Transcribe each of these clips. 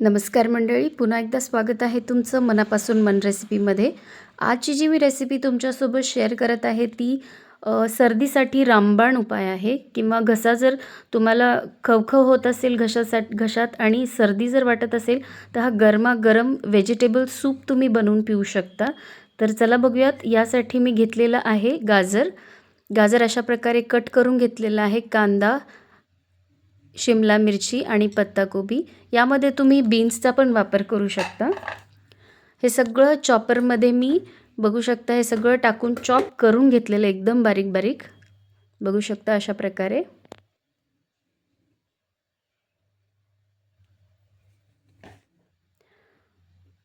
नमस्कार मंडळी पुन्हा एकदा स्वागत आहे तुमचं मनापासून मन रेसिपीमध्ये. आजची जी मी रेसिपी तुमच्यासोबत शेअर करत आहे ती सर्दीसाठी रामबाण उपाय आहे किंवा घसा जर तुम्हाला खवखव होत असेल घशासा घशात आणि सर्दी जर वाटत असेल तर हा गरमागरम व्हेजिटेबल सूप तुम्ही बनवून पिऊ शकता. तर चला बघूयात यासाठी मी घेतलेलं आहे गाजर. गाजर अशा प्रकारे कट करून घेतलेला आहे कांदा शिमला मिरची आणि पत्ताकोबी यामध्ये तुम्ही बीन्सचा पण वापर करू शकता. हे सगळं चॉपरमध्ये मी बघू शकता हे सगळं टाकून चॉप करून घेतलेलं एकदम बारीक बारीक. बघू शकता अशा प्रकारे.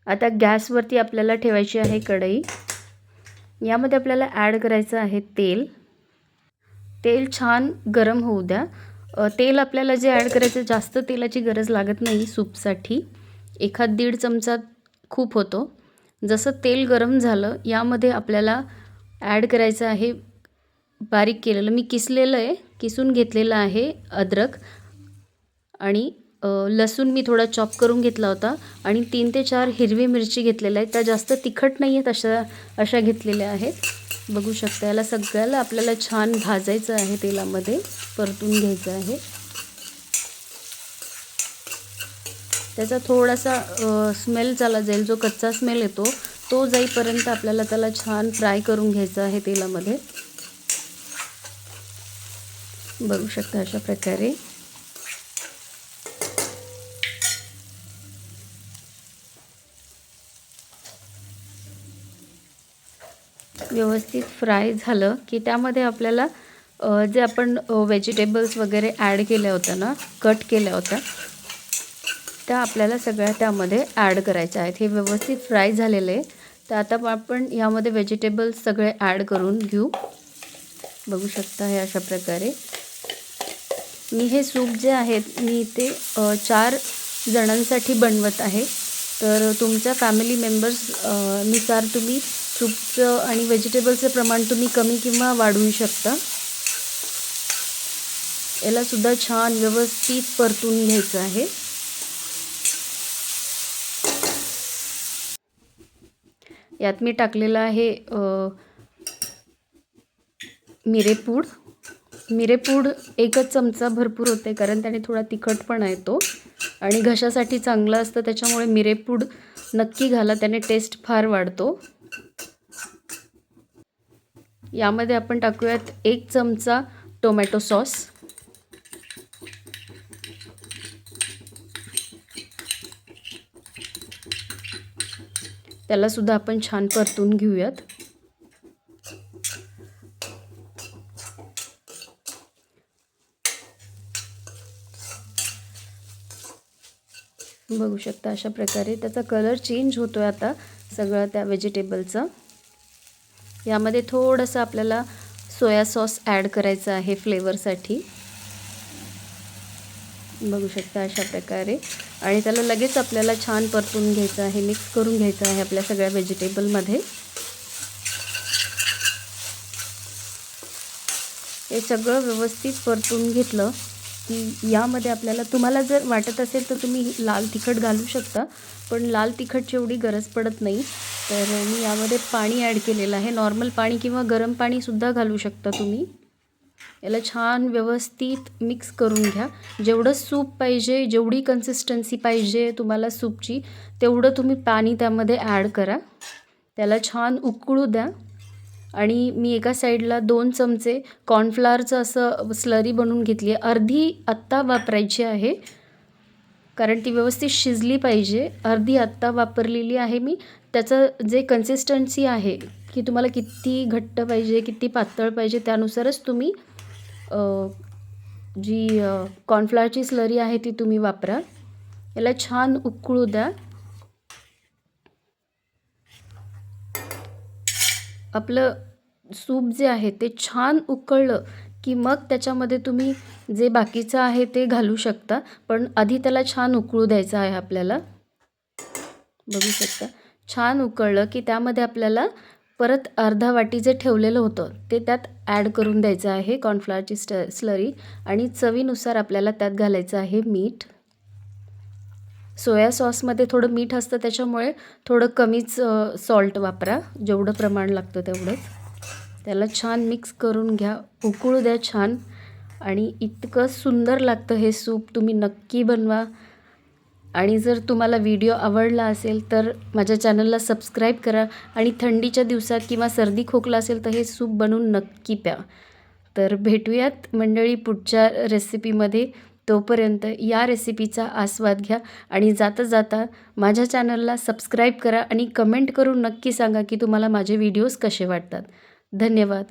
आता गॅसवरती आपल्याला ठेवायची आहे कढई. यामध्ये आपल्याला ॲड करायचं आहे तेल. तेल छान गरम होऊ द्या. तेल आपल्याला जे ॲड करायचं जास्त तेलाची गरज लागत नाही सूपसाठी. एखाद दीड चमचा खूप होतो. जसं तेल गरम झालं यामध्ये आपल्याला ॲड करायचं आहे बारीक केलेलं. मी किसलेलं आहे किसून घेतलेलं आहे अद्रक आणि लसूण मी थोडा चॉप करून घेतला होता आणि तीन ते चार हिरवी मिरची घेतलेल्या आहेत. त्या जास्त तिखट नाही आहेत अशा अशा घेतलेल्या आहेत. बघू शकता याला सगळ्याला आपल्याला छान भाजायचं आहे तेलामध्ये परतून घ्यायचं आहे. त्याचा थोडासा स्मेल चाला जाईल जो कच्चा स्मेल येतो तो जाईपर्यंत आपल्याला त्याला छान फ्राय करून घ्यायचं आहे तेलामध्ये. बघू शकता अशा प्रकारे. व्यवस्थित फ्राय झालं की त्यामध्ये आपल्याला जे आपण व्हेजिटेबल्स वगैरे ॲड केल्या होत्या ना कट केल्या होत्या त्या आपल्याला सगळ्या त्यामध्ये ॲड करायच्या आहेत. हे व्यवस्थित फ्राय झालेले आहे. तर आता आपण यामध्ये व्हेजिटेबल्स सगळे ॲड करून घेऊ. बघू शकता हे अशा प्रकारे. मी हे सूप जे आहेत मी ते चार जणांसाठी बनवत आहे. तर तुमच्या फॅमिली मेंबर्सनुसार तुम्ही सूपचं आणि व्हेजिटेबलचं प्रमाण तुम्ही कमी किंवा वाढवू शकता. यालासुद्धा छान व्यवस्थित परतून घ्यायचं आहे. यात मी टाकलेलं आहे मिरेपूड. मिरेपूड एकच चमचा भरपूर होते कारण त्याने थोडा तिखटपणा येतो आणि घशासाठी चांगलं असतं त्याच्यामुळे मिरेपूड नक्की घाला त्याने टेस्ट फार वाढतो. यामध्ये आपण टाकूयात एक चमचा टोमॅटो सॉस. त्यालासुद्धा आपण छान परतून घेऊयात. बघू शकता अशा प्रकारे त्याचा कलर चेंज होतो आहे आता सगळं त्या व्हेजिटेबलचं यामध्ये थोडंसं आपल्याला सोया सॉस ॲड करायचं आहे फ्लेवरसाठी. बघू शकता अशा प्रकारे. आणि त्याला लगेच आपल्याला छान परतून घ्यायचं आहे मिक्स करून घ्यायचं आहे आपल्या सगळ्या व्हेजिटेबलमध्ये. हे सगळं व्यवस्थित परतून घेतलं. की यामध्ये आपल्याला तुम्हाला जर वाटत असेल तर तुम्ही लाल तिखट घालू शकता पण लाल तिखटची एवढी गरज पडत नाही. तर मी यामध्ये पाणी ॲड केलेलं आहे. नॉर्मल पाणी किंवा गरम पाणीसुद्धा घालू शकता तुम्ही. याला छान व्यवस्थित मिक्स करून घ्या. जेवढं सूप पाहिजे जेवढी कन्सिस्टन्सी पाहिजे तुम्हाला सूपची तेवढं तुम्ही पाणी त्यामध्ये ॲड करा. त्याला छान उकळू द्या. आणि मी एका साईडला दोन चमचे कॉर्नफ्लावरचं असं स्लरी बनवून घेतली आहे. अर्धी आत्ता वापरायची आहे. कारण ती व्यवस्थित शिजली पाहिजे. अर्धी आत्ता वापरलेली आहे मी. त्याचं जे कन्सिस्टन्सी आहे की तुम्हाला किती घट्ट पाहिजे किती पातळ पाहिजे त्यानुसारच तुम्ही जी कॉर्नफ्लावरची स्लरी आहे ती तुम्ही वापरा. याला छान उकळू द्या. आपलं सूप जे आहे ते छान उकळलं की मग त्याच्यामध्ये तुम्ही जे बाकीचं आहे ते घालू शकता. पण आधी त्याला छान उकळू द्यायचं आहे आपल्याला. बघू शकता. छान उकळलं की त्यामध्ये आपल्याला परत अर्धा वाटी जे ठेवलेलं होतं ते त्यात ॲड करून द्यायचं आहे. कॉर्नफ्लॉवरची स्ट स्लरी आणि चवीनुसार आपल्याला त्यात घालायचं आहे मीठ. सोया सॉसमध्ये थोडं मीठ असतं त्याच्यामुळे थोडं कमीच सॉल्ट वापरा. जेवढं प्रमाण लागतं तेवढंच. त्याला छान मिक्स करून घ्या. उकळू द्या छान. आणि इतकं सुंदर लागतं हे सूप. तुम्ही नक्की बनवा. आणि जर तुम्हाला व्हिडिओ आवडला असेल तर माझ्या चॅनलला सबस्क्राईब करा. आणि थंडीच्या दिवसात किंवा सर्दी खोकला असेल तर हे सूप बनवून नक्की प्या. तर भेटूयात मंडळी पुढच्या रेसिपीमध्ये तोपर्यंत या रेसिपीचा आस्वाद घ्या आणि जाता जाता माझ्या चॅनलला सबस्क्राईब करा आणि कमेंट करून नक्की सांगा की तुम्हाला माझे व्हिडिओज कसे वाटतात. धन्यवाद.